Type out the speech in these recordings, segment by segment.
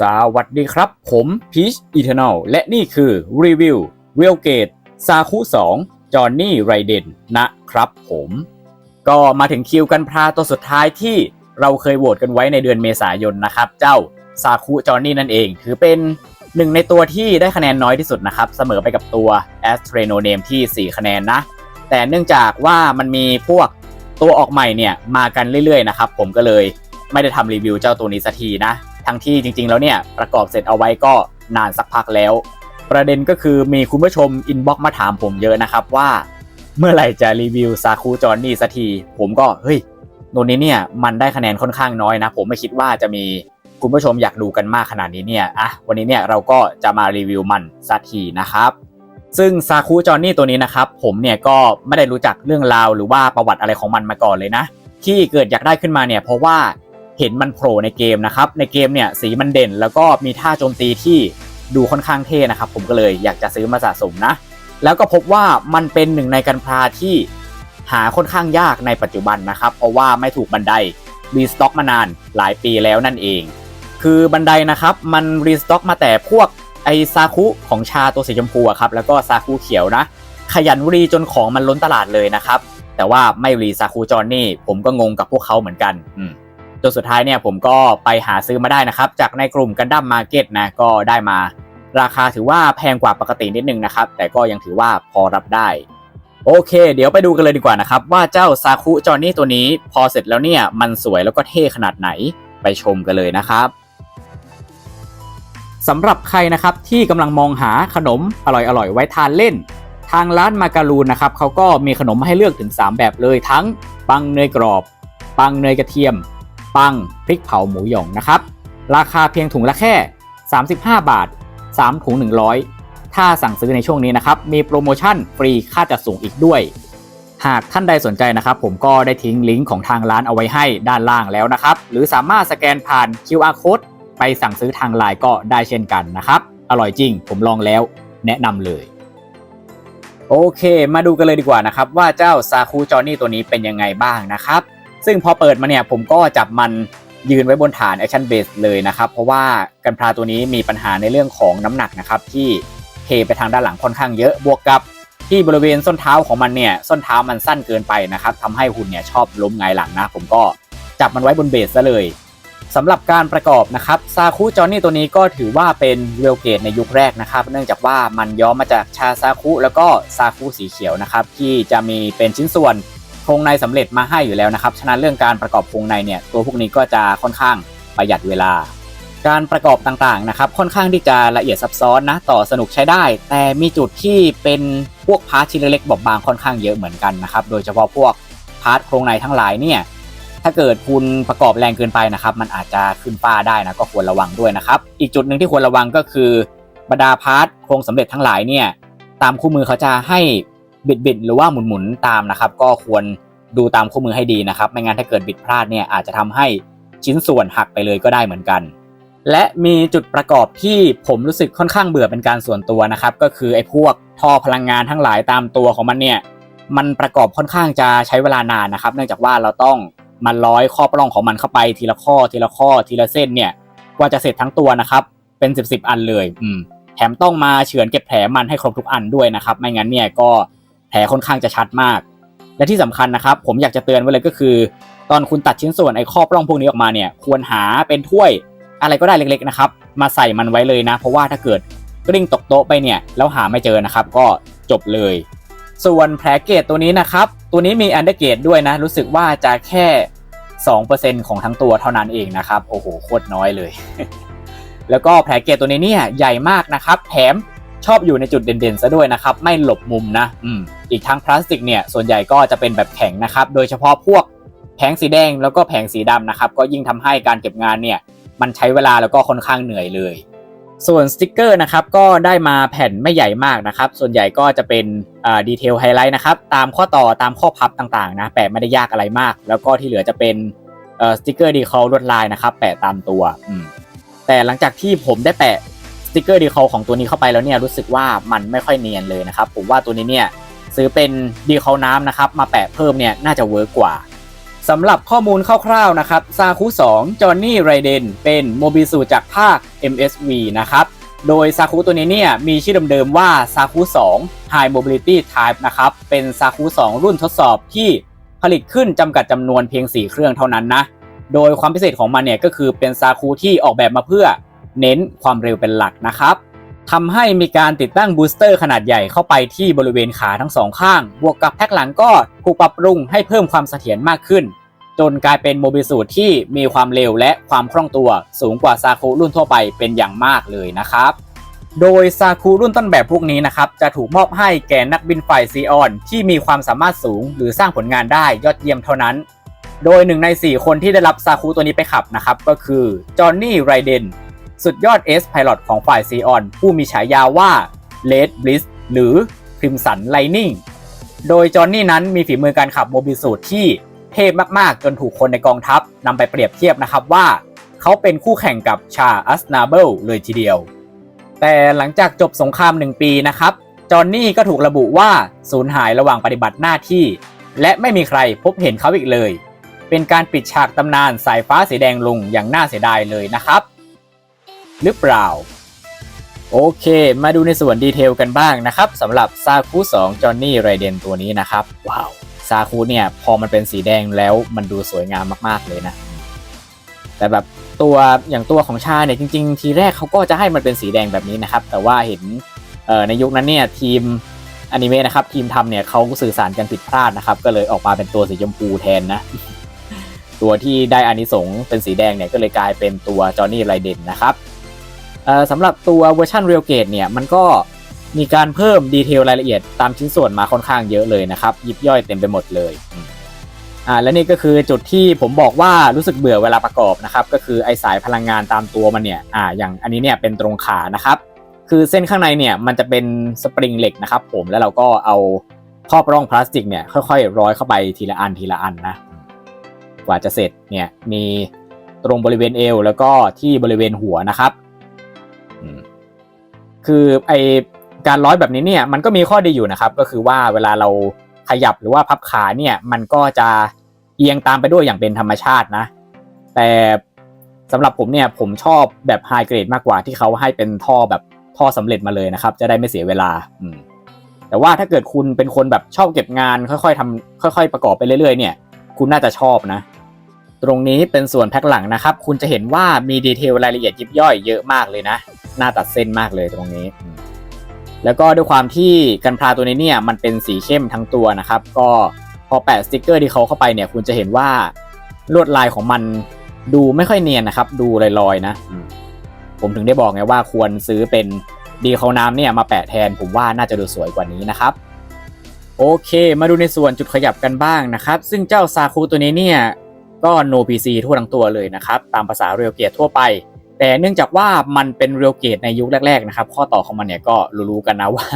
สวัสดีครับ ผมพีชอีเทอร์นลและนี่คือรีวิวเวลเกตซาคุ2จอห์นนี่ไรเดนนะครับผม ก็มาถึงคิวกันพราตัวสุดท้ายที่เราเคยโหวตกันไว้ในเดือนเมษายนนะครับ เจ้าซาคุจอห์นนี่นั่นเอง ถือเป็นหนึ่งในตัวที่ได้คะแนนน้อยที่สุดนะครับ เสมอไปกับตัว a s t r a n o Name ที่ 4 คะแนนนะ แต่เนื่องจากว่ามันมีพวกตัวออกใหม่เนี่ยมากันเรื่อยๆนะครับ ผมก็เลยไม่ได้ทำรีวิวเจ้าตัวนี้สักทีนะ ทั้งที่จริง ๆ แล้วเนี่ยประกอบเสร็จเอาไว้ก็นานสักพักแล้ว ประเด็นก็คือมีคุณผู้ชมอินบ็อกมาถามผมเยอะนะครับว่า เมื่อไหร่จะรีวิวซาคูจอนนี่สักทีผมก็เฮ้ยตัวนี้เนี่ยมันได้คะแนนค่อนข้างน้อยนะ ผมไม่คิดว่าจะมีคุณผู้ชมอยากดูกันมากขนาดนี้เนี่ยอะวันนี้เนี่ยเราก็จะมารีวิวมันสักทีนะครับซึ่งซาคูจอนนี่ตัวนี้นะครับผมเนี่ยก็ไม่ได้รู้จักเรื่องราวหรือว่าประวัติอะไรของมันมาก่อนเลยนะ ที่เกิดอยากได้ขึ้นมาเนี่ยเพราะว่า เห็นมันโผล่ในเกมนะครับ ในเกมเนี่ยสีมันเด่นแล้วก็มีท่าโจมตีที่ดูค่อนข้างเท่นะครับ ผมก็เลยอยากจะซื้อมาสะสมนะ แล้วก็พบว่ามันเป็นหนึ่งในกันพาที่หาค่อนข้างยากในปัจจุบันนะครับ เพราะว่าไม่ถูกบันไดรีสต็อกมานานหลายปีแล้วนั่นเอง คือบันไดนะครับมันรีสต็อกมาแต่พวกไอซาคุของชาตัวสีชมพูครับแล้วก็ซาคุเขียวนะ ขยันรีจนของมันล้นตลาดเลยนะครับ แต่ว่าไม่รีซาคุจอนนี่ผมก็งงกับพวกเขาเหมือนกันอืม จนสุดท้ายเนี่ยผมก็ไปหาซื้อมาได้นะครับ จากในกลุ่มกันดั้มมาร์เก็ตนะก็ได้มา ราคาถือว่าแพงกว่าปกตินิดนึงนะครับ แต่ก็ยังถือว่าพอรับได้ โอเค เดี๋ยวไปดูกันเลยดีกว่านะครับ ว่าเจ้าซาคุจอนนี่ตัวนี้พอเสร็จแล้วเนี่ยมันสวยแล้วก็เท่ขนาดไหนไปชมกันเลยนะครับสำหรับใครนะครับที่กำลังมองหาขนมอร่อยๆ ไว้ทานเล่น ทางร้านมาการูนนะครับเขาก็มีขนมให้เลือกถึง 3 แบบเลยทั้งปังเนยกรอบ ปังเนยกระเทียม ปัง พริกเผาหมูหยองนะครับ ราคาเพียงถุงละแค่ 35 บาท 3 ถุง 100 ถ้าสั่งซื้อในช่วงนี้นะครับ มีโปรโมชั่นฟรีค่าจัดส่งอีกด้วย หากท่านใดสนใจนะครับ ผมก็ได้ทิ้งลิงก์ของทางร้านเอาไว้ให้ด้านล่างแล้วนะครับ หรือสามารถสแกนผ่าน QR code ไปสั่งซื้อทางไลน์ก็ได้เช่นกันนะครับ อร่อยจริง ผมลองแล้ว แนะนำเลยโอเค มาดูกันเลยดีกว่านะครับ ว่าเจ้าซาคูจอนี่ตัวนี้เป็นยังไงบ้างนะครับ ซึ่งพอเปิดมาเนี่ยผมก็จับมันยืนไว้บนฐาน Action Base เลยนะครับ เพราะว่ากันพราตัวนี้มีปัญหาในเรื่องของน้ำหนักนะครับ ที่เทไปทางด้านหลังค่อนข้างเยอะบวกกับที่บริเวณส้นเท้าของมันเนี่ยส้นเท้ามันสั้นเกินไปนะครับทำให้หุ่นเนี่ยชอบล้มไงายหลังนะ ผมก็จับมันไว้บนเบสซะเลยสำหรับการประกอบนะครับซาคุจอนี่ตัวนี้ก็ถือว่าเป็นเวลเกตในยุคแรกนะครับ เนื่องจากว่ามันย้อมมาจากชาซาคุแล้วก็ซาคุสีเขียวนะครับที่จะมีเป็นชิ้นส่วน โครงในสำเร็จมาให้อยู่แล้วนะครับ ฉะนั้นเรื่องการประกอบโครงในเนี่ยตัวพวกนี้ก็จะค่อนข้างประหยัดเวลา การประกอบต่างๆนะครับ ค่อนข้างที่จะละเอียดซับซ้อนนะต่อสนุกใช้ได้ แต่มีจุดที่เป็นพวกพาร์ทชิ้นเล็กๆบอบบางค่อนข้างเยอะเหมือนกันนะครับ โดยเฉพาะพวกพาร์ทโครงในทั้งหลายเนี่ยถ้าเกิดคุณประกอบแรงเกินไปนะครับ มันอาจจะขึ้นฟ้าได้นะก็ควรระวังด้วยนะครับ อีกจุดหนึ่งที่ควรระวังก็คือบรรดาพาร์ทโครงสำเร็จทั้งหลายเนี่ยตามคู่มือเขาจะให้ บิดบิดๆหรือว่าหมุนหมุนๆตามนะครับ ก็ควรดูตามคู่มือให้ดีนะครับ ไม่งั้นถ้าเกิดบิดพลาดเนี่ยอาจจะทำให้ชิ้นส่วนหักไปเลยก็ได้เหมือนกัน และมีจุดประกอบที่ผมรู้สึกค่อนข้างเบื่อเป็นการส่วนตัวนะครับ ก็คือไอ้พวกท่อพลังงานทั้งหลายตามตัวของมันเนี่ยมันประกอบค่อนข้างจะใช้เวลานานนะครับ เนื่องจากว่าเราต้องมันร้อยข้อปล้องของมันเข้าไปทีละข้อทีละข้อทีละเส้นเนี่ยกว่าจะเสร็จทั้งตัวนะครับ เป็นสิบสิบอันเลย อืมแถมต้องมาเฉือนเก็บแผลมันให้ครบทุกอันด้วยนะครับ ไม่งั้นเนี่ยก็ ผลค่อนข้างจะชัดมาก และที่สำคัญนะครับ ผมอยากจะเตือนไว้เลยก็คือ ตอนคุณตัดชิ้นส่วนไอ้ข้อปล้องพวกนี้ออกมาเนี่ย ควรหาเป็นถ้วยอะไรก็ได้เล็กๆนะครับ มาใส่มันไว้เลยนะ เพราะว่าถ้าเกิดกลิ้งตกโต๊ะไปเนี่ยแล้วหาไม่เจอนะครับ ก็จบเลย ส่วนแผลเกตตัวนี้นะครับ ตัวนี้มีอันเดอร์เกตด้วยนะ รู้สึกว่าจะแค่ 2%ของทั้งตัวเท่านั้นเองนะครับ โอ้โห โคตรน้อยเลย แล้วก็แผลเกตตัวนี้เนี่ยใหญ่มากนะครับ แถม ชอบอยู่ในจุดเด่นๆซะด้วยนะครับไม่หลบมุมนะอืมอีกทั้งพลาสติกเนี่ยส่วนใหญ่ก็จะเป็นแบบแข็งนะครับโดยเฉพาะพวกแผงสีแดงแล้วก็แผงสีดำนะครับก็ยิ่งทำให้การเก็บงานเนี่ยมันใช้เวลาแล้วก็ค่อนข้างเหนื่อยเลย ส่วนสติกเกอร์นะครับก็ได้มาแผ่นไม่ใหญ่มากนะครับส่วนใหญ่ก็จะเป็นดีเทลไฮไลท์นะครับตามข้อต่อตามข้อพับต่างๆนะแปะไม่ได้ยากอะไรมาก แล้วก็ที่เหลือจะเป็นสติกเกอร์ดีคอลลวดลายนะครับแปะตามตัวแต่หลังจากที่ผมได้แปะ ติกเกอร์ดีคอลของตัวนี้เข้าไปแล้วเนี่ยรู้สึกว่ามันไม่ค่อยเนียนเลยนะครับ ผมว่าตัวนี้เนี่ยซื้อเป็นดีคอลน้ำนะครับมาแปะเพิ่มเนี่ยน่าจะเวิร์กกว่าสำหรับข้อมูลคร่าวๆนะครับซาคุ2จอห์นนี่ไรเดนเป็นโมบิสูจากภาค MSV นะครับโดยซาคุตัวนี้เนี่ยมีชื่อเดิมๆว่าซาคุ2 High Mobility Type นะครับเป็นซาคุ2รุ่นทดสอบที่ผลิตขึ้นจำกัดจำนวนเพียง 4 เครื่องเท่านั้นนะ โดยความพิเศษของมันเนี่ยก็คือเป็นซาคุที่ออกแบบมาเพื่อ เน้นความเร็วเป็นหลักนะครับทำให้มีการติดตั้งบูสเตอร์ขนาดใหญ่เข้าไปที่บริเวณขาทั้งสองข้าง บวกกับแพ็คหลังก็ถูกปรับปรุงให้เพิ่มความเสถียรมากขึ้น จนกลายเป็นโมบิสูตรที่มีความเร็วและความคล่องตัวสูงกว่าซาคุรุ่นทั่วไปเป็นอย่างมากเลยนะครับ โดยซาคูรุ่นต้นแบบพวกนี้นะครับ จะถูกมอบให้แก่นักบินฝ่ายซีออน ที่มีความสามารถสูงหรือสร้างผลงานได้ยอดเยี่ยมเท่านั้น โดยหนึ่งใน 4 คนที่ได้รับซาคูตัวนี้ไปขับนะครับก็คือจอห์นนี่ไรเดน สุดยอด S Pilot ของฝ่ายซีออนผู้มีฉายาว่า Red Bliss หรือ Crimson Lightning โดยจอห์นนี่นั้นมีฝีมือการขับโมบิลสูตรที่เทพมาก ๆ จนถูกคนในกองทัพนำไปเปรียบเทียบนะครับว่า เขาเป็นคู่แข่งกับชาอัสนาเบิลเลยทีเดียว แต่หลังจากจบสงคราม 1 ปีนะครับ จอห์นนี่ก็ถูกระบุว่าสูญหายระหว่างปฏิบัติหน้าที่ และไม่มีใครพบเห็นเขาอีกเลย เป็นการปิดฉากตำนานสายฟ้าสีแดงลงอย่างน่าเสียดายเลยนะครับ หรือเปล่า โอเค มาดูในส่วนดีเทลกันบ้างนะครับสำหรับซาคุ2จอห์นนี่ไรเดนตัวนี้นะครับ ว้าวซาคุเนี่ย พอมันเป็นสีแดงแล้วมันดูสวยงามมากๆเลยนะ แต่แบบตัวอย่างตัวของชาเนี่ยจริง ๆ ทีแรกเขาก็จะให้มันเป็นสีแดงแบบนี้นะครับ แต่ว่าเห็นในยุคนั้นเนี่ยทีมอนิเมะนะครับทีมทำเนี่ยเขาสื่อสารกันผิดพลาดนะครับ ก็เลยออกมาเป็นตัวสีชมพูแทนนะ ตัวที่ได้อานิสงส์เป็นสีแดงเนี่ยก็เลยกลายเป็นตัวจอห์นนี่ไรเดนนะครับ สำหรับตัวเวอร์ชันเรียลเกตเนี่ยมันก็มีการเพิ่มดีเทลรายละเอียดตามชิ้นส่วนมาค่อนข้างเยอะเลยนะครับ ยิบย่อยเต็มไปหมดเลยอ่าและนี่ก็คือจุดที่ผมบอกว่ารู้สึกเบื่อเวลาประกอบนะครับ ก็คือไอสายพลังงานตามตัวมันเนี่ยอ่าอย่างอันนี้เนี่ยเป็นตรงขานะครับ คือเส้นข้างในเนี่ยมันจะเป็นสปริงเหล็กนะครับ ผมแล้วเราก็เอาครอบร่องพลาสติกเนี่ยค่อยๆ ร้อยเข้าไปทีละอันทีละอันนะกว่าจะเสร็จเนี่ยมีตรงบริเวณเอวแล้วก็ที่บริเวณหัวนะครับ คือไอการร้อยแบบนี้เนี่ยมันก็มีข้อดีอยู่นะครับ ก็คือว่าเวลาเราขยับหรือว่าพับขาเนี่ยมันก็จะเอียงตามไปด้วยอย่างเป็นธรรมชาตินะ แต่สำหรับผมเนี่ยผมชอบแบบไฮเกรดมากกว่าที่เขาให้เป็นท่อแบบท่อสำเร็จมาเลยนะครับ จะได้ไม่เสียเวลาอืมแต่ว่าถ้าเกิดคุณเป็นคนแบบชอบเก็บงานค่อยๆทำค่อย ๆ ประกอบไปเรื่อยๆ เนี่ย คุณน่าจะชอบนะ ตรงนี้เป็นส่วนแพ็คหลังนะครับ คุณจะเห็นว่ามีดีเทลรายละเอียดยิบย่อยเยอะมากเลยนะ หน้าตัดเส้นมากเลยตรงนี้ แล้วก็ด้วยความที่กันพลาตัวนี้เนี่ยมันเป็นสีเข้มทั้งตัวนะครับ ก็พอแปะสติกเกอร์ที่เขาเข้าไปเนี่ย คุณจะเห็นว่าลวดลายของมันดูไม่ค่อยเนียนนะครับ ดูลอยๆนะ ผมถึงได้บอกไงว่าควรซื้อเป็นดีเขาน้ำเนี่ยมาแปะแทน ผมว่าน่าจะดูสวยกว่านี้นะครับโอเค มาดูในส่วนจุดขยับกันบ้างนะครับ ซึ่งเจ้าซาคูตัวนี้เนี่ย ก็ no PC ทั่วทั้งตัวเลยนะครับ ตามภาษาเรียลเกตทั่วไป แต่เนื่องจากว่ามันเป็นเรียลเกตในยุคแรกๆนะครับ ข้อต่อของมันเนี่ยก็รู้ๆกันนะว่า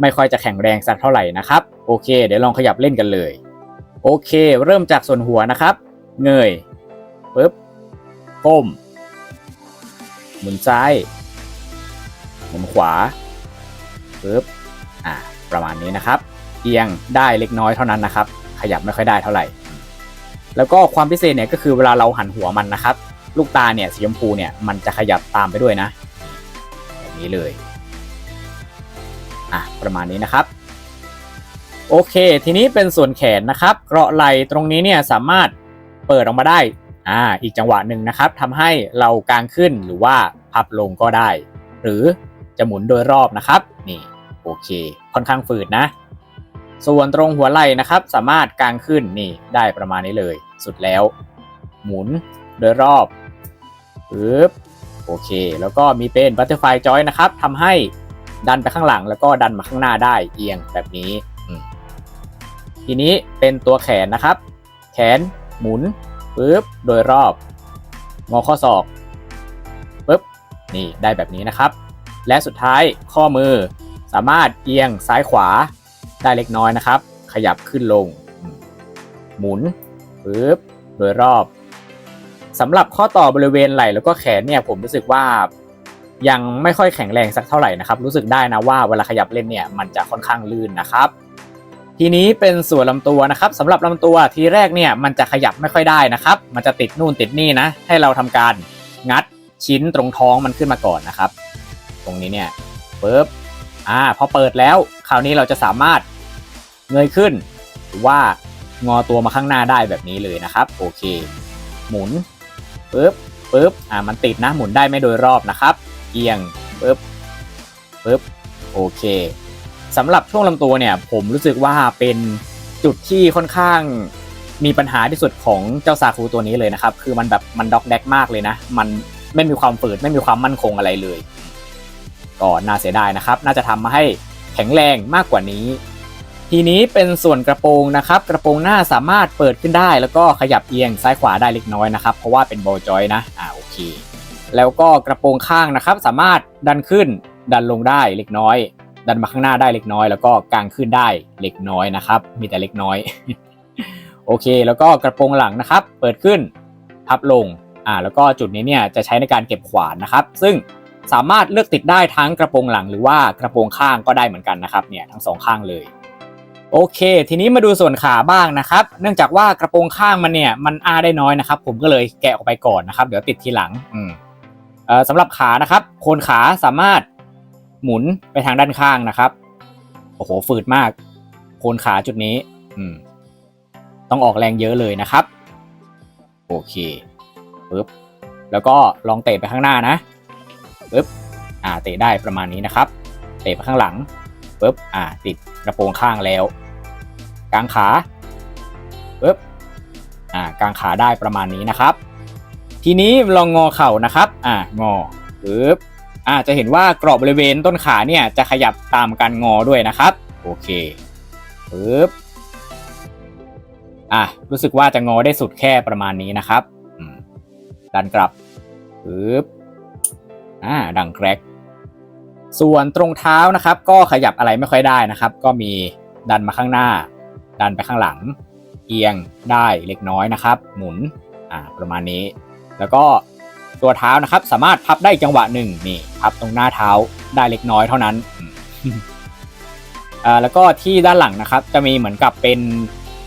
ไม่ค่อยจะแข็งแรงสักเท่าไหร่นะครับ โอเค เดี๋ยวลองขยับเล่นกันเลย โอเค เริ่มจากส่วนหัวนะครับ เงยปึ๊บก้ม หมุนซ้าย หมุนขวาปึ๊บอ่าประมาณนี้นะครับ เอียงได้เล็กน้อยเท่านั้นนะครับ ขยับไม่ค่อยได้เท่าไหร่ แล้วก็ความพิเศษเนี่ยก็คือเวลาเราหันหัวมันนะครับ ลูกตาเนี่ยสีชมพูเนี่ยมันจะขยับตามไปด้วยนะแบบนี้เลยอะประมาณนี้นะครับ โอเค ทีนี้เป็นส่วนแขนนะครับเกราะไหล่ตรงนี้เนี่ยสามารถเปิดออกมาได้อ่าอีกจังหวะหนึ่งนะครับทำให้เรากางขึ้นหรือว่าพับลงก็ได้ หรือจะหมุนโดยรอบนะครับ นี่โอเค ค่อนข้างฝืดนะ ส่วนตรงหัวไหล่นะครับ สามารถกางขึ้นนี่ได้ประมาณนี้เลย สุดแล้ว หมุนโดยรอบปึ๊บโอเค แล้วก็มีเป็น butterfly joint นะครับทำให้ดันไปข้างหลังแล้วก็ดันมาข้างหน้าได้เอียงแบบนี้ ทีนี้เป็นตัวแขนนะครับ แขนหมุนปึ๊บโดยรอบ งอข้อศอกปึ๊บนี่ได้แบบนี้นะครับ และสุดท้ายข้อมือสามารถเอียงซ้ายขวา ได้เล็กน้อยนะครับ ขยับขึ้นลง หมุนปึ๊บโดยรอบสำหรับข้อต่อบริเวณไหล่แล้วก็แขนเนี่ยผมรู้สึกว่ายังไม่ค่อยแข็งแรงสักเท่าไหร่นะครับ รู้สึกได้นะว่าเวลาขยับเล่นเนี่ยมันจะค่อนข้างลื่นนะครับ ทีนี้เป็นส่วนลำตัวนะครับสำหรับลำตัวทีแรกเนี่ยมันจะขยับไม่ค่อยได้นะครับ มันจะติดนู่นติดนี่นะ ให้เราทำการงัดชิ้นตรงท้องมันขึ้นมาก่อนนะครับ ตรงนี้เนี่ยปึ๊บอ่าพอเปิดแล้ว คราวนี้เราจะสามารถ เงยขึ้นหรือว่างอตัวมาข้างหน้าได้แบบนี้เลยนะครับ โอเค หมุนปึ๊บปึ๊บอ่ามันติดนะหมุนได้ไม่โดยรอบนะครับ เอียงปึ๊บปึ๊บโอเคสำหรับช่วงลำตัวเนี่ย ผมรู้สึกว่าเป็นจุดที่ค่อนข้างมีปัญหาที่สุดของเจ้าซาคูตัวนี้เลยนะครับ คือมันแบบมันด็อกแดกมากเลยนะ มันไม่มีความฝืดไม่มีความมั่นคงอะไรเลย ก็น่าเสียดายนะครับ น่าจะทำมาให้แข็งแรงมากกว่านี้ ทีนี้เป็นส่วนกระโปรงนะครับ กระโปรงหน้าสามารถเปิดขึ้นได้ แล้วก็ขยับเอียงซ้ายขวาได้เล็กน้อยนะครับ เพราะว่าเป็นบอจอยนะ อ่าโอเค แล้วก็กระโปรงข้างนะครับ สามารถดันขึ้น ดันลงได้เล็กน้อย ดันมาข้างหน้าได้เล็กน้อย แล้วก็กางขึ้นได้เล็กน้อยนะครับ มีแต่เล็กน้อย โอเค แล้วก็กระโปรงหลังนะครับ เปิดขึ้น พับลง อ่า แล้วก็จุดนี้เนี่ยจะใช้ในการเก็บขวานนะครับ ซึ่งสามารถเลือกติดได้ทั้งกระโปรงหลังหรือว่ากระโปรงข้างก็ได้เหมือนกันนะครับ เนี่ยทั้งสองข้างเลย โอเค ทีนี้มาดูส่วนขาบ้างนะครับ เนื่องจากว่ากระโปรงข้างมันเนี่ยมันอ้าได้น้อยนะครับ ผมก็เลยแกะออกไปก่อนนะครับ เดี๋ยวติดทีหลังอืมเอ่อสำหรับขานะครับ โคนขาสามารถหมุนไปทางด้านข้างนะครับ โอ้โหฝืดมาก โคนขาจุดนี้ อืม ต้องออกแรงเยอะเลยนะครับ โอเคปึ๊บแล้วก็ลองเตะไปข้างหน้านะปึ๊บอ่า เตะได้ประมาณนี้นะครับ เตะไปข้างหลังปึ๊บอ่า ติดกระโปรงข้างแล้ว กางขาปึ๊บอ่ากางขาได้ประมาณนี้นะครับ ทีนี้ลองงอเข่านะครับอ่างอปึ๊บอ่าจะเห็นว่ากรอบบริเวณต้นขาเนี่ยจะขยับตามการงอด้วยนะครับ โอเคปึ๊บอะรู้สึกว่าจะงอได้สุดแค่ประมาณนี้นะครับดันกลับปึ๊บอ่าดังแกรกส่วนตรงเท้านะครับ ก็ขยับอะไรไม่ค่อยได้นะครับ ก็มีดันมาข้างหน้า ดันไปข้างหลัง เอียงได้เล็กน้อยนะครับ หมุนอ่าประมาณนี้ แล้วก็ตัวเท้านะครับ สามารถพับได้จังหวะหนึ่งนี่พับตรงหน้าเท้าได้เล็กน้อยเท่านั้นอ่าแล้วก็ที่ด้านหลังนะครับ จะมีเหมือนกับเป็น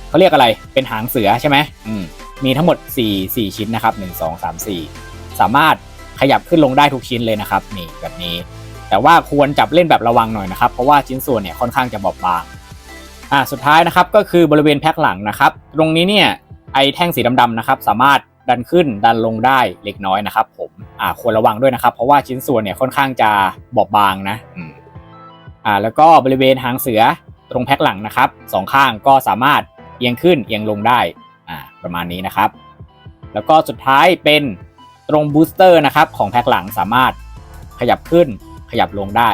เขาเรียกอะไรเป็นหางเสือใช่ไหมอืมมีทั้งหมด 4 4 ชิ้นนะครับ 1 2 3 4 สามารถขยับขึ้นลงได้ทุกชิ้นเลยนะครับ นี่แบบนี้ แต่ว่าควรจับเล่นแบบระวังหน่อยนะครับ เพราะว่าชิ้นส่วนเนี่ยค่อนข้างจะบอบบาง อ่าสุดท้ายนะครับก็คือบริเวณแพ็คหลังนะครับ ตรงนี้เนี่ยไอแท่งสีดำๆนะครับสามารถดันขึ้นดันลงได้เล็กน้อยนะครับ ผมอ่าควรระวังด้วยนะครับ เพราะว่าชิ้นส่วนเนี่ยค่อนข้างจะบอบบางนะอ่าแล้วก็บริเวณหางเสือตรงแพ็คหลังนะครับสองข้างก็สามารถเอียงขึ้นเอียงลงได้อ่าประมาณนี้นะครับ แล้วก็สุดท้ายเป็นตรงบูสเตอร์นะครับของแพ็คหลังสามารถขยับขึ้นขยับลงได้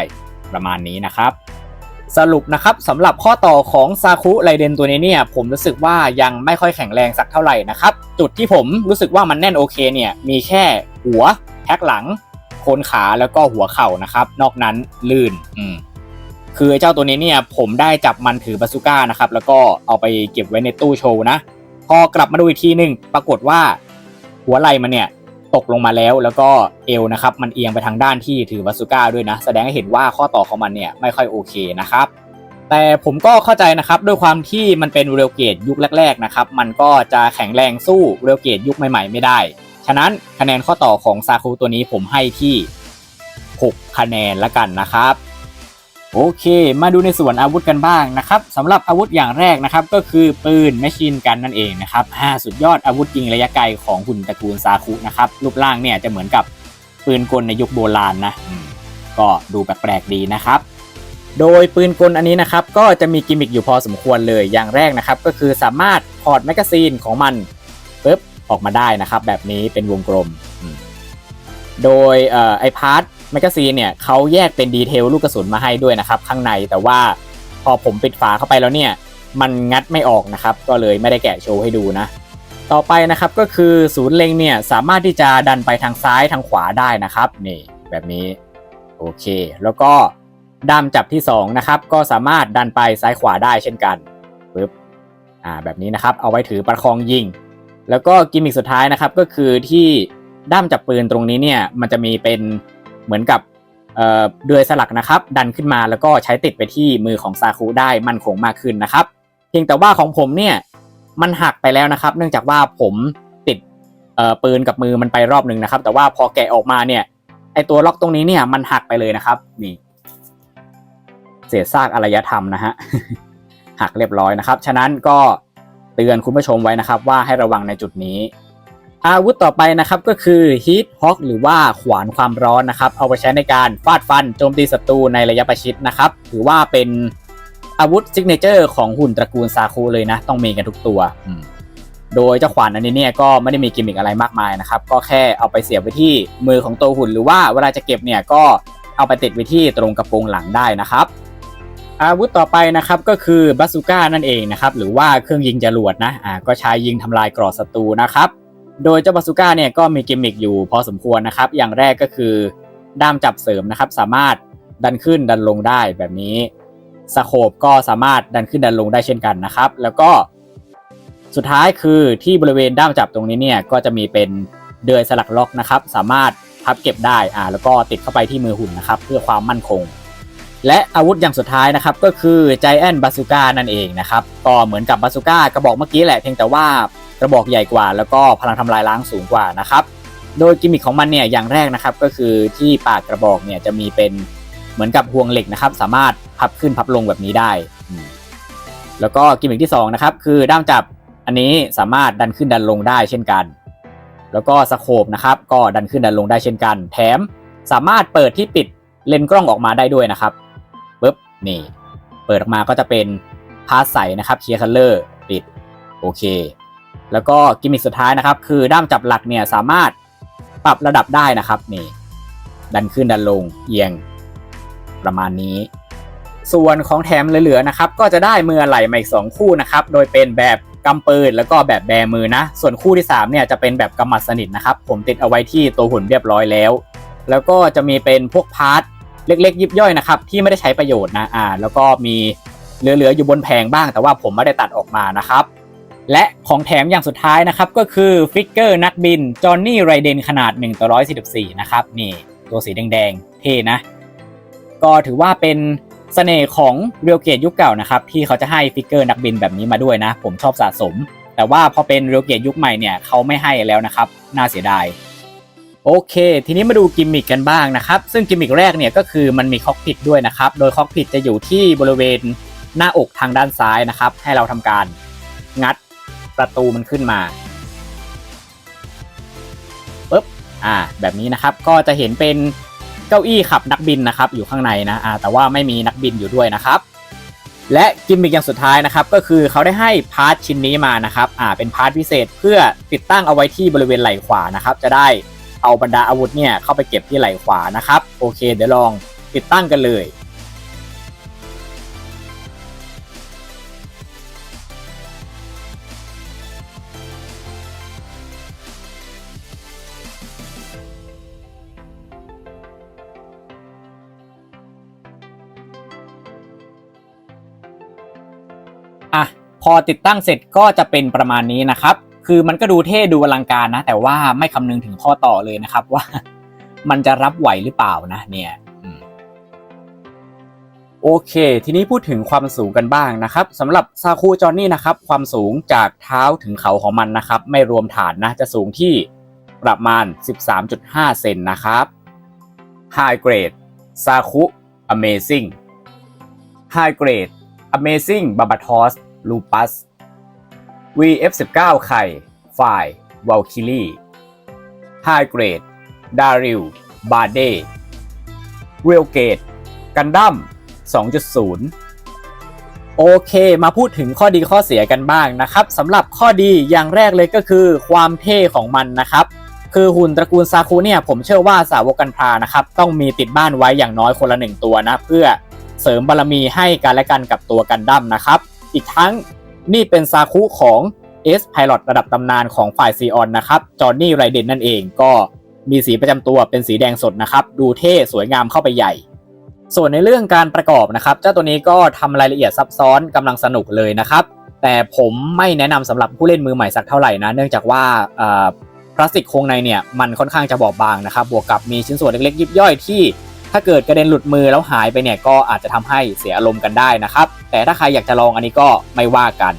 ประมาณนี้นะครับ สรุปนะครับสำหรับข้อต่อของซาคุไรเดนตัวนี้เนี่ยผมรู้สึกว่ายังไม่ค่อยแข็งแรงสักเท่าไหร่นะครับจุดที่ผมรู้สึกว่ามันแน่นโอเคเนี่ยมีแค่หัวแพ็คหลังโคนขาแล้วก็หัวเข่านะครับ นอกนั้นลื่นอืมคือเจ้าตัวนี้เนี่ยผมได้จับมันถือบาซูก้านะครับแล้วก็เอาไปเก็บไว้ในตู้โชว์นะ พอกลับมาดูอีกทีหนึ่งปรากฏว่าหัวไหล่มันเนี่ย ตกลงมาแล้ว แล้วก็เอวนะครับมันเอียงไปทางด้านที่ถือวาสุก้าด้วยนะ แสดงให้เห็นว่าข้อต่อของมันเนี่ยไม่ค่อยโอเคนะครับแต่ผมก็เข้าใจนะครับด้วยความที่มันเป็นเรลเกตยุคแรกๆนะครับมันก็จะแข็งแรงสู้เรลเกตยุคใหม่ๆ ไม่ได้ ฉะนั้นคะแนนข้อต่อของซาคูตัวนี้ผมให้ที่ 6 คะแนนละกันนะครับ โอเค มาดูในส่วนอาวุธกันบ้างนะครับสำหรับอาวุธอย่างแรกนะครับก็คือปืนแมชชีนกันนั่นเองนะครับอ่าสุดยอดอาวุธยิงระยะไกลของหุ่นตระกูลซาคุนะครับรูปร่างเนี่ยจะเหมือนกับปืนกลในยุคโบราณนะก็ดูแปลกๆดีนะครับ โดยปืนกลอันนี้นะครับก็จะมีกิมมิคอยู่พอสมควรเลยอย่างแรกนะครับก็คือสามารถถอดแมกกาซีนของมันปุ๊บออกมาได้นะครับแบบนี้เป็นวงกลมโดยออไอพาร์ท แมกกาซีนเนี่ยเขาแยกเป็นดีเทลลูกกระสุนมาให้ด้วยนะครับข้างในแต่ว่าพอผมปิดฝาเข้าไปแล้วเนี่ยมันงัดไม่ออกนะครับ ก็เลยไม่ได้แกะโชว์ให้ดูนะ ต่อไปนะครับก็คือศูนย์เล็งเนี่ยสามารถที่จะดันไปทางซ้ายทางขวาได้นะครับนี่แบบนี้โอเค แล้วก็ด้ามจับที่สองนะครับก็สามารถดันไปซ้ายขวาได้เช่นกันปึ๊บอ่าแบบนี้นะครับเอาไว้ถือประคองยิง แล้วก็กิมมิคสุดท้ายนะครับก็คือที่ด้ามจับปืนตรงนี้เนี่ยมันจะมีเป็น เหมือนกับเดือยสลักนะครับ ดันขึ้นมาแล้วก็ใช้ติดไปที่มือของซาคุได้มั่นคงมากขึ้นนะครับ เพียงแต่ว่าของผมเนี่ยมันหักไปแล้วนะครับ เนื่องจากว่าผมติดปืนกับมือมันไปรอบหนึ่งนะครับ แต่ว่าพอแกะออกมาเนี่ยไอตัวล็อกตรงนี้เนี่ยมันหักไปเลยนะครับ นี่เศษซากอารยธรรมนะฮะหักเรียบร้อยนะครับ ฉะนั้นก็เตือนคุณผู้ชมไว้นะครับ ว่าให้ระวังในจุดนี้ อาวุธต่อไปนะครับก็คือ Heat Hawk หรือว่าขวานความร้อนนะครับ เอาไปใช้ในการฟาดฟันโจมตีศัตรูในระยะประชิดนะครับถือว่าเป็นอาวุธซิกเนเจอร์ของหุ่นตระกูลซาคูเลยนะ ต้องมีกันทุกตัว โดยเจ้าขวานอันนี้เนี่ยก็ไม่ได้มีกิมมิคอะไรมากมายนะครับ ก็แค่เอาไปเสียบไว้ที่มือของตัวหุ่น หรือว่าเวลาจะเก็บเนี่ยก็เอาไปติดไว้ที่ตรงกระโปรงหลังได้นะครับ อาวุธต่อไปนะครับก็คือบาซูก้านั่นเองนะครับหรือว่าเครื่องยิงจรวดนะอ่าก็ใช้ยิงทำลายกรอบศัตรูนะครับ โดยเจ้าบาซูก้าเนี่ยก็มีกิมมิคอยู่พอสมควรนะครับ อย่างแรกก็คือด้ามจับเสริมนะครับ สามารถดันขึ้นดันลงได้แบบนี้สโคปก็สามารถดันขึ้นดันลงได้เช่นกันนะครับ แล้วก็สุดท้ายคือที่บริเวณด้ามจับตรงนี้เนี่ยก็จะมีเป็นเดือยสลักล็อกนะครับ สามารถพับเก็บได้อ่าแล้วก็ติดเข้าไปที่มือหุ่นนะครับ เพื่อความมั่นคง และอาวุธอย่างสุดท้ายนะครับก็คือ Giant Bazooka นั่นเองนะครับ ก็เหมือนกับบาซูก้ากระบอกเมื่อกี้แหละเพียงแต่ว่า ระบอกใหญ่กว่า แล้วก็พลังทำลายล้างสูงกว่านะครับโดยกิมมิคของมันเนี่ยอย่างแรกนะครับก็คือที่ปากกระบอกเนี่ยจะมีเป็นเหมือนกับห่วงเหล็กนะครับ สามารถพับขึ้นพับลงแบบนี้ได้ แล้วก็กิมมิคที่สองนะครับคือด้ามจับอันนี้สามารถดันขึ้นดันลงได้เช่นกัน แล้วก็สโคปนะครับก็ดันขึ้นดันลงได้เช่นกัน แถมสามารถเปิดที่ปิดเลนส์กล้องออกมาได้ด้วยนะครับปุ๊บนี่ เปิดออกมาก็จะเป็นพาสใสนะครับเคลียร์คัลเลอร์ปิดโอเค แล้วก็กิมมิคสุดท้ายนะครับ คือด้ามจับหลักเนี่ยสามารถปรับระดับได้นะครับนี่ดันขึ้นดันลงเอียงประมาณนี้ ส่วนของแถมเหลือๆนะครับ ก็จะได้มือไหล่มาอีกสองคู่นะครับ โดยเป็นแบบกำปืนแล้วก็แบบแบมือนะ ส่วนคู่ที่3เนี่ยจะเป็นแบบกำมัดสนิทนะครับ ผมติดเอาไว้ที่ตัวหุ่นเรียบร้อยแล้ว แล้วก็จะมีเป็นพวกพาร์ทเล็กๆ ยิบย่อยนะครับ ที่ไม่ได้ใช้ประโยชน์นะอ่า แล้วก็มีเหลือๆอยู่บนแผงบ้าง แต่ว่าผมไม่ได้ตัดออกมานะครับ และของแถมอย่างสุดท้ายนะครับ ก็คือฟิกเกอร์นักบินจอห์นนี่ไรเดนขนาด1ต่อ144 นะครับนี่ตัวสีแดงๆ เท่นะ ก็ถือว่าเป็นเสน่ห์ของเรียลเกตยุคเก่านะครับ ที่เขาจะให้ฟิกเกอร์นักบินแบบนี้มาด้วยนะ ผมชอบสะสม แต่ว่าพอเป็นเรียลเกตยุคใหม่เนี่ยเขาไม่ให้แล้วนะครับ น่าเสียดายโอเค ทีนี้มาดูกิมมิคกันบ้างนะครับ ซึ่งกิมมิคแรกเนี่ยก็คือมันมีคอกพิทด้วยนะครับ โดยคอกพิทจะอยู่ที่บริเวณหน้าอกทางด้านซ้ายนะครับ ให้เราทำการงัด ประตูมันขึ้นมาปุ๊บอ่า แบบนี้นะครับก็จะเห็นเป็นเก้าอี้ขับนักบินนะครับ อยู่ข้างในนะอ่าแต่ว่าไม่มีนักบินอยู่ด้วยนะครับ และกิมมิคอย่างสุดท้ายนะครับ ก็คือเขาได้ให้พาร์ทชิ้นนี้มานะครับอ่าเป็นพาร์ทพิเศษเพื่อติดตั้งเอาไว้ที่บริเวณไหล่ขวานะครับ จะได้เอาบรรดาอาวุธเนี่ยเข้าไปเก็บที่ไหล่ขวานะครับ โอเค เดี๋ยวลองติดตั้งกันเลย พอติดตั้งเสร็จก็จะเป็นประมาณนี้นะครับ คือมันก็ดูเท่ดูอลังการนะ แต่ว่าไม่คำนึงถึงข้อต่อเลยนะครับว่า มันจะรับไหวหรือเปล่านะเนี่ยโอเค ทีนี้พูดถึงความสูงกันบ้างนะครับสำหรับซาคูจอนนี่นะครับ ความสูงจากเท้าถึงเขาของมันนะครับ ไม่รวมฐานนะ จะสูงที่ประมาณ 13.5 เซนนะครับ High Grade ซาคุ Amazing High Grade Amazing Barbatos Lupus VF19 ไข่ฝ่าย Valkyrie High Grade Daryl Bade Real Gate กันดั้ม 2.0 โอเค มาพูดถึงข้อดีข้อเสียกันบ้างนะครับสำหรับข้อดีอย่างแรกเลยก็คือความเท่ของมันนะครับคือหุ่นตระกูลซาคุเนี่ยผมเชื่อว่าสาวกกันพรานะครับต้องมีติดบ้านไว้อย่างน้อยคนละหนึ่งตัวนะ เพื่อเสริมบารมีให้กันและกันกับตัวกันดั้มนะครับ อีกทั้งนี่เป็นซาคุของ S Pilot ระดับตำนานของฝ่ายซีออนนะครับ จอห์นนี่ไรเดนนั่นเองก็มีสีประจำตัวเป็นสีแดงสดนะครับ ดูเท่สวยงามเข้าไปใหญ่ ส่วนในเรื่องการประกอบนะครับ เจ้าตัวนี้ก็ทำรายละเอียดซับซ้อนกำลังสนุกเลยนะครับ แต่ผมไม่แนะนำสำหรับผู้เล่นมือใหม่สักเท่าไหร่นะ เนื่องจากว่าพลาสติกโครงในเนี่ยมันค่อนข้างจะบอบบางนะครับ บวกกับมีชิ้นส่วนเล็กๆยิบย่อยที่ ถ้าเกิดกระเด็นหลุดมือแล้วหายไปเนี่ยก็อาจจะทำให้เสียอารมณ์กันได้นะครับ แต่ถ้าใครอยากจะลองอันนี้ก็ไม่ว่ากัน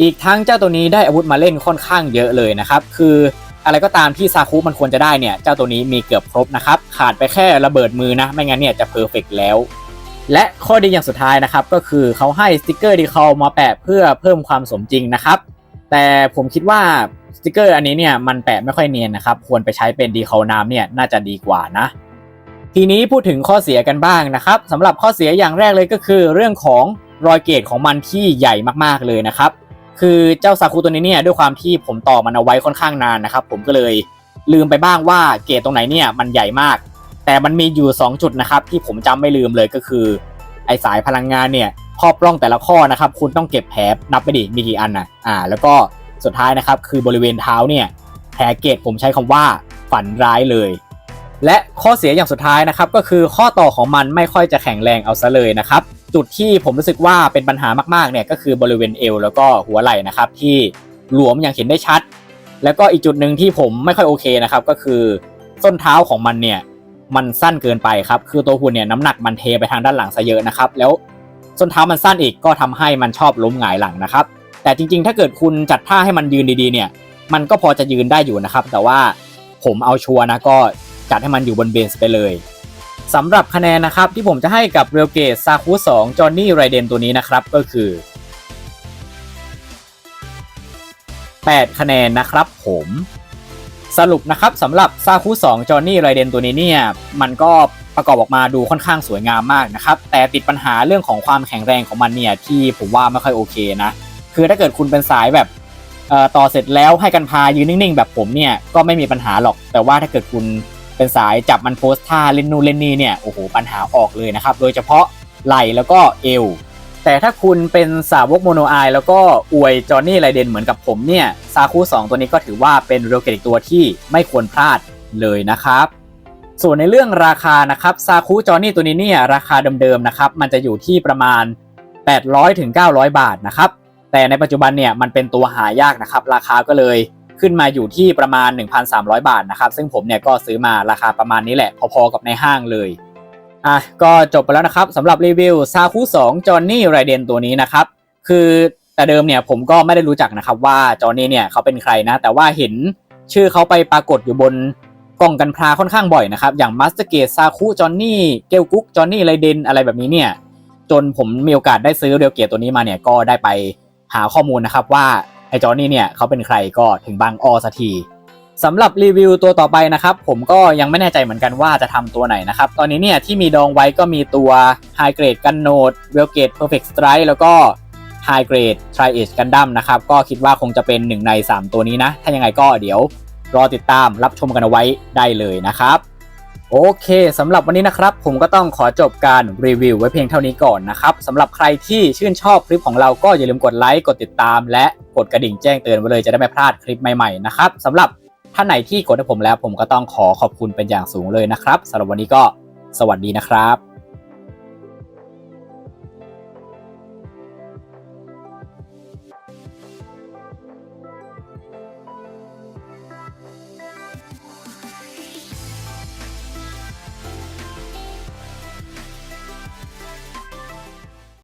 อีกทั้งเจ้าตัวนี้ได้อาวุธมาเล่นค่อนข้างเยอะเลยนะครับ คืออะไรก็ตามที่ซาคุมันควรจะได้เนี่ย เจ้าตัวนี้มีเกือบครบนะครับ ขาดไปแค่ระเบิดมือนะ ไม่งั้นเนี่ยจะเพอร์เฟกแล้ว และข้อดีอย่างสุดท้ายนะครับ ก็คือเขาให้สติกเกอร์ดีคอลมาแปะเพื่อเพิ่มความสมจริงนะครับ แต่ผมคิดว่าสติกเกอร์อันนี้เนี่ยมันแปะไม่ค่อยเนียนนะครับ ควรไปใช้เป็นดีคอลน้ำเนี่ยน่าจะดีกว่านะ ทีนี้พูดถึงข้อเสียกันบ้างนะครับสำหรับข้อเสียอย่างแรกเลยก็คือ เรื่องของรอยเกรดของมันที่ใหญ่มากๆเลยนะครับ คือเจ้าซาคุตัวนี้เนี่ยด้วยความที่ผมต่อมันเอาไว้ค่อนข้างนานนะครับ ผมก็เลยลืมไปบ้างว่าเกรดตรงไหนเนี่ยมันใหญ่มาก แต่มันมีอยู่ 2 จุดนะครับ ที่ผมจำไม่ลืมเลยก็คือ ไอสายพลังงานเนี่ยข้อปล้องแต่ละข้อนะครับ คุณต้องเก็บแผลนับไปดิมีกี่อันนะอ่า แล้วก็สุดท้ายนะครับคือบริเวณเท้าเนี่ยแผลเกรดผมใช้คำว่าฝันร้ายเลย และข้อเสียอย่างสุดท้ายนะครับก็คือข้อต่อของมันไม่ค่อยจะแข็งแรงเอาซะเลยนะครับจุดที่ผมรู้สึกว่าเป็นปัญหามากๆเนี่ยก็คือบริเวณเอวแล้วก็หัวไหล่นะครับที่หลวมอย่างเห็นได้ชัด แล้วก็อีกจุดหนึ่งที่ผมไม่ค่อยโอเคนะครับก็คือส้นเท้าของมันเนี่ยมันสั้นเกินไปครับคือตัวหุ่นเนี่ยน้ำหนักมันเทไปทางด้านหลังซะเยอะนะครับแล้วส้นเท้ามันสั้นอีกก็ทำให้มันชอบล้มหงายหลังนะครับแต่จริงๆ ถ้าเกิดคุณจัดท่าให้มันยืนดีๆเนี่ยมันก็พอจะยืนได้อยู่นะครับ แต่ว่าผมเอาชัวร์นะก็ จัดให้มันอยู่บนเบสไปเลยสำหรับคะแนนนะครับที่ผมจะให้กับเรลเกตซาคุ2จอห์นนี่ไรเดนตัวนี้นะครับก็คือ 8 คะแนนนะครับผมสรุปนะครับสำหรับซาคุ2จอห์นนี่ไรเดนตัวนี้เนี่ยมันก็ประกอบออกมาดูค่อนข้างสวยงามมากนะครับ แต่ติดปัญหาเรื่องของความแข็งแรงของมันเนี่ยที่ผมว่าไม่ค่อยโอเคนะ คือถ้าเกิดคุณเป็นสายแบบต่อเสร็จแล้วให้กันพายืนนิ่งๆ แบบผมเนี่ยก็ไม่มีปัญหาหรอก แต่ว่าถ้าเกิดคุณ เป็นสายจับมันโพสท่าเล่นนู่นเล่นนี่เนี่ยโอ้โหปัญหาออกเลยนะครับ โดยเฉพาะไหล่แล้วก็เอว แต่ถ้าคุณเป็นสาวกโมโนไอแล้วก็อวยจอห์นนี่ไรเดนเหมือนกับผมเนี่ยซาคุ2ตัวนี้ก็ถือว่าเป็นเรลเกตอีกตัวที่ไม่ควรพลาดเลยนะครับส่วนในเรื่องราคานะครับซาคุจอห์นนี่ตัวนี้เนี่ยราคาเดิมๆนะครับมันจะอยู่ที่ประมาณ 800ถึง900 บาทนะครับแต่ในปัจจุบันเนี่ยมันเป็นตัวหายากนะครับราคาก็เลย ขึ้นมาอยู่ที่ประมาณ 1,300 บาทนะครับ ซึ่งผมเนี่ยก็ซื้อมาราคาประมาณนี้แหละ พอๆกับในห้างเลยอะก็จบไปแล้วนะครับสำหรับรีวิวซาคุ2จอห์นนี่ไรเดนตัวนี้นะครับ คือแต่เดิมเนี่ยผมก็ไม่ได้รู้จักนะครับว่าจอห์นนี่เนี่ยเขาเป็นใครนะ แต่ว่าเห็นชื่อเขาไปปรากฏอยู่บนกล่องกันพลาค่อนข้างบ่อยนะครับ อย่างมัสเตอร์เกตซาคุจอห์นนี่เกลกุ๊กจอห์นนี่ไรเดนอะไรแบบนี้เนี่ยจนผมมีโอกาสได้ซื้อเรียวเกียตัวนี้มาเนี่ยก็ได้ไปหาข้อมูลนะครับว่า อ้จอห์นนี่เนี่ยเขาเป็นใครก็ถึงบางออสักทีสำหรับรีวิวตัวต่อไปนะครับ ผมก็ยังไม่แน่ใจเหมือนกันว่าจะทำตัวไหนนะครับ ตอนนี้เนี่ยที่มีดองไว้ก็มีตัว High Grade กันโนดเวลเกต Perfect Strike แล้วก็ High Grade Tri Age Gundam นะครับ ก็คิดว่าคงจะเป็นหนึ่งใน 3 ตัวนี้นะ ถ้ายังไงก็เดี๋ยวรอติดตามรับชมกันเอาไว้ได้เลยนะครับ โอเคสำหรับวันนี้นะครับ ผมก็ต้องขอจบการรีวิวไว้เพียงเท่านี้ก่อนนะครับสำหรับใครที่ชื่นชอบคลิปของเราก็อย่าลืมกดไลค์กดติดตาม และกดกระดิ่งแจ้งเตือนไว้เลยจะได้ไม่พลาดคลิปใหม่ๆนะครับสำหรับท่านไหนที่กดให้ผมแล้วผมก็ต้องขอขอบคุณเป็นอย่างสูงเลยนะครับสำหรับวันนี้ก็สวัสดีนะครับ